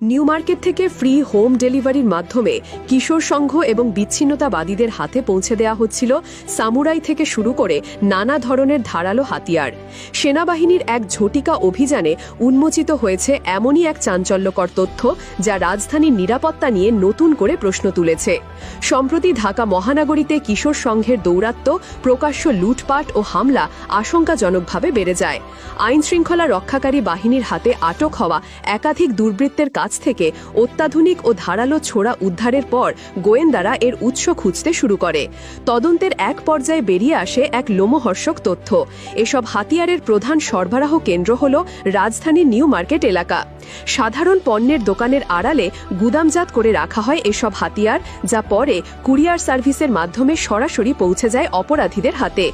New market থেকে free home ডেলিভারির মাধ্যমে কিশোর সংঘ এবং বিচ্ছিন্নতাবাদীদের হাতে পৌঁছে দেওয়া হচ্ছিল সামুরাই থেকে শুরু করে নানা ধরনের ধারালো হাতিয়ার। সেনাবাহিনীর এক ঝটিকা অভিযানে উন্মোচিত হয়েছে এমনই এক চাঞ্চল্যকর তথ্য যা রাজধানীর নিরাপত্তা নিয়ে নতুন করে প্রশ্ন তুলেছে। সম্প্রতি ঢাকা মহানগরীতে কিশোর সংঘের দৌরাত্ম্য প্রকাশ্য লুটপাট ও হামলা আশঙ্কাজনকভাবে বেড়ে যায়। আইন শৃঙ্খলা রক্ষাকারী বাহিনীর হাতে আটক হওয়া একাধিক দুর্বৃত্তের কাছ থেকে অত্যাধুনিক ও ধারালো ছোড়া উদ্ধারের পর গোয়েন্দারা এর উৎস খুঁজতে শুরু করে। তদন্তের এক পর্যায়ে বেরিয়ে আসে এক লোমহর্ষক তথ্য। এসব হাতিয়ারের প্রধান সরবরাহ কেন্দ্র হল রাজধানীর নিউ মার্কেট এলাকা। সাধারণ পণ্যের দোকানের আড়ালে গুদামজাত করে রাখা হয় এসব হাতিয়ার, যা পরে কুরিয়ার সার্ভিসের মাধ্যমে সরাসরি পৌঁছে যায় অপরাধীদের হাতে।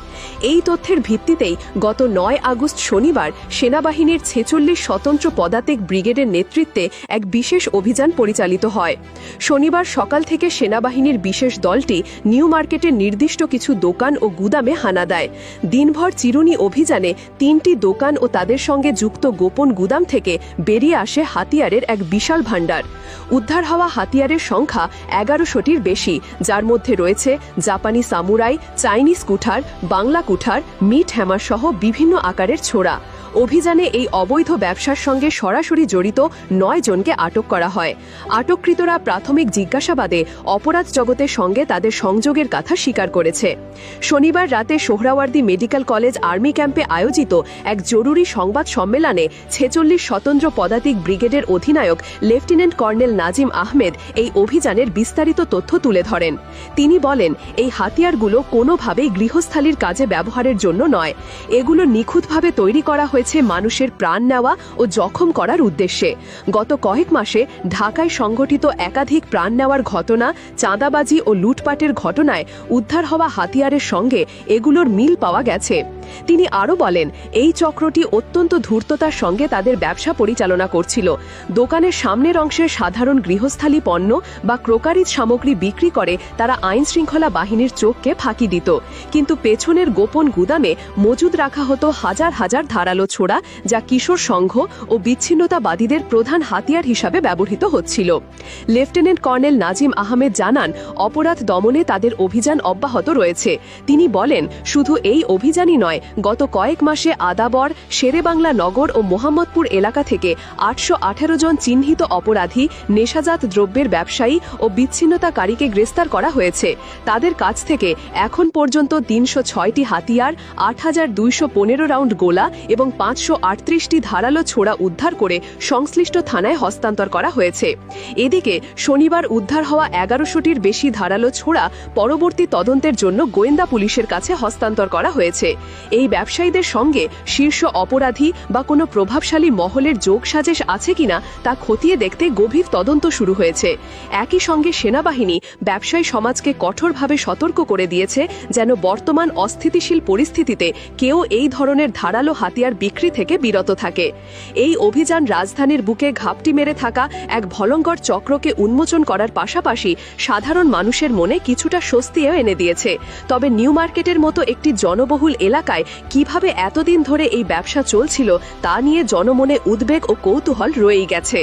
এই তথ্যের ভিত্তিতেই গত নয় আগস্ট শনিবার সেনাবাহিনীর ছেচল্লিশ স্বতন্ত্র পদাতিক ব্রিগেডের নেতৃত্বে এক বিশেষ অভিযান পরিচালিত হয়। শনিবার সকাল থেকে সেনাবাহিনীর বিশেষ দলটি নিউ মার্কেটের নির্দিষ্ট কিছু দোকান ও গুদামে হানা দেয়। দিনভর চিরুনি অভিযানে তিনটি দোকান ও তাদের সঙ্গে যুক্ত গোপন গুদাম থেকে বেরিয়ে আসে হাতিয়ারের এক বিশাল ভাণ্ডার। উদ্ধার হওয়া হাতিয়ারের সংখ্যা এগারোশোটির বেশি, যার মধ্যে রয়েছে জাপানি সামুরাই, চাইনিজ কুঠার, বাংলা কুঠার, মিট হ্যামার সহ বিভিন্ন আকারের ছোড়া। অভিযানে এই অবৈধ ব্যবসার সঙ্গে সরাসরি জড়িত নয় জনকে আটক করা হয়। আটককৃতরা প্রাথমিক জিজ্ঞাসাবাদে অপরাধ জগতের সঙ্গে তাদের সংযোগের কথা স্বীকার করেছে। শনিবার রাতে সোহরাওয়ার্দী মেডিকেল কলেজ আর্মি ক্যাম্পে আয়োজিত এক জরুরি সংবাদ সম্মেলনে ছেচল্লিশ স্বতন্ত্র পদাতিক ব্রিগেডের অধিনায়ক লেফটেন্যান্ট কর্নেল নাজিম আহমেদ এই অভিযানের বিস্তারিত তথ্য তুলে ধরেন। তিনি বলেন, এই হাতিয়ারগুলো কোনোভাবেই গৃহস্থালির কাজে ব্যবহারের জন্য নয়। এগুলো নিখুঁতভাবে তৈরি করা হয়েছে মানুষের প্রাণ নেওয়া ও জখম করার উদ্দেশ্যে। গত কয়েক মাসে ঢাকায় সংঘটিত একাধিক প্রাণ নেওয়ার ঘটনা, চাঁদাবাজি ও লুটপাটের ঘটনায় উদ্ধার হওয়া হাতিয়ারের সঙ্গে এগুলোর মিল পাওয়া গেছে। তিনি আরও বলেন, এই চক্রটি অত্যন্ত ধূর্ততার সঙ্গে তাদের ব্যবসা পরিচালনা করছিল। দোকানের সামনের অংশে সাধারণ গৃহস্থালী পণ্য বা ক্রোকারিজ সামগ্রী বিক্রি করে তারা আইন শৃঙ্খলা বাহিনীর চোখকে ফাঁকি দিত। কিন্তু পেছনের গোপন গুদামে মজুদ রাখা হতো হাজার হাজার ধারালো ছোড়া যা কিশোর সংঘ ও বিচ্ছিন্নতাবাদীদের প্রধান হাতিয়ার হিসাবে ব্যবহৃত হচ্ছিল। লেফটেন্যান্ট কর্নেল নাজিম আহমেদ জানান, অপরাধ দমনে তাদের অভিযান অব্যাহত রয়েছে। তিনি বলেন, শুধু এই অভিযানই নয় গত কয়েক মাসে আদাবর, শেরেবাংলা নগর ও মোহাম্মদপুর এলাকা থেকে আটশো আঠারো জন চিহ্নিত অপরাধী, নেশাজাত দ্রব্যের ব্যবসায়ী ও বিচ্ছিন্নতাকারীকে গ্রেস্তার করা হয়েছে। তাদের কাছ থেকে এখন পর্যন্ত তিনশো ছয়টি হাতিয়ার, আট হাজার দুইশো পনেরো রাউন্ড গোলা এবং পাঁচশো আটত্রিশটি ধারালো ছোড়া উদ্ধার করে সংশ্লিষ্ট থানায় হস্তান্তর করা হয়েছে। এদিকে শনিবার উদ্ধার হওয়া এগারোশোটির বেশি ধারালো ছোড়া পরবর্তী তদন্তের জন্য গোয়েন্দা পুলিশের কাছে হস্তান্তর করা হয়েছে। এই ব্যবসায়ীদের সঙ্গে শীর্ষ অপরাধী বা কোনো প্রভাবশালী মহলের যোগ সাজেশ আছে কিনা তা খতিয়ে দেখতে গভীর তদন্ত শুরু হয়েছে। একই সঙ্গে সেনাবাহিনী ব্যবসায়ী সমাজকে কঠোরভাবে সতর্ক করে দিয়েছে যেন বর্তমান অস্থিতিশীল পরিস্থিতিতে কেউ এই ধরনের ধারালো হাতিয়ার বিক্রি থেকে বিরত থাকে। এই অভিযান রাজধানীর বুকে ঘাপটি মেরে থাকা এক ভলঙ্কর চক্রকে উন্মোচন করার পাশাপাশি সাধারণ মানুষের মনে কিছুটা স্বস্তিও এনে দিয়েছে। তবে নিউ মার্কেটের মতো একটি জনবহুল এলাকায় কীভাবে এতদিন ধরে এই ব্যবসা চলছিল তা নিয়ে জনমনে উদ্বেগ ও কৌতূহল রয়েই গেছে।